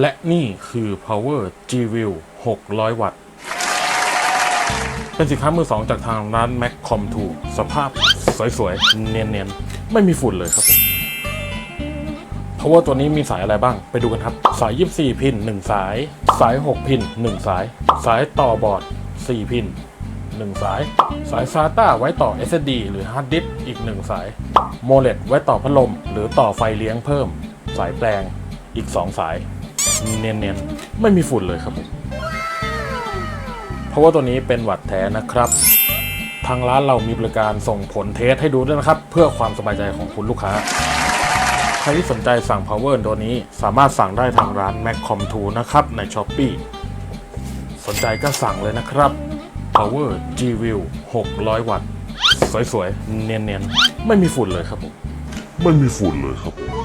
และนี่คือ Power G View 600 วัตต์ เป็นสินค้ามือสองจากทางร้าน Maccom 2 สภาพสวยๆ เนียนๆ ไม่มีฝุ่นเลยครับผม Power ตัวนี้มีสายอะไรบ้าง ไปดูกันครับ สาย 24 พิน 1 สาย สาย 6 พิน 1 สาย สายต่อบอร์ด 4 พิน 1 สาย สาย SATA ไว้ต่อ SSD หรือ Hard Disk อีก 1 สาย โมเลตไว้ต่อพัดลม หรือต่อไฟเลี้ยงเพิ่ม สายแปลงอีก 2 สาย เนียนๆ ไม่มีฝุ่นเลยครับผมเพราะว่าตัวนี้เป็นหวัดแท้นะครับ ทางร้านเรามีบริการส่งผลเทสให้ดูด้วยนะครับ เพื่อความสบายใจของคุณลูกค้า ใครที่สนใจสั่ง power ตัวนี้สามารถสั่งได้ทางร้าน Maccom 2นะครับ ใน s h อ p e e สนใจก็สั่งเลยนะครับ power G View 600 วัตต์ สวยๆ เนียนๆ ไม่มีฝุ่นเลยครับผม ไม่มีฝุ่นเลยครับผม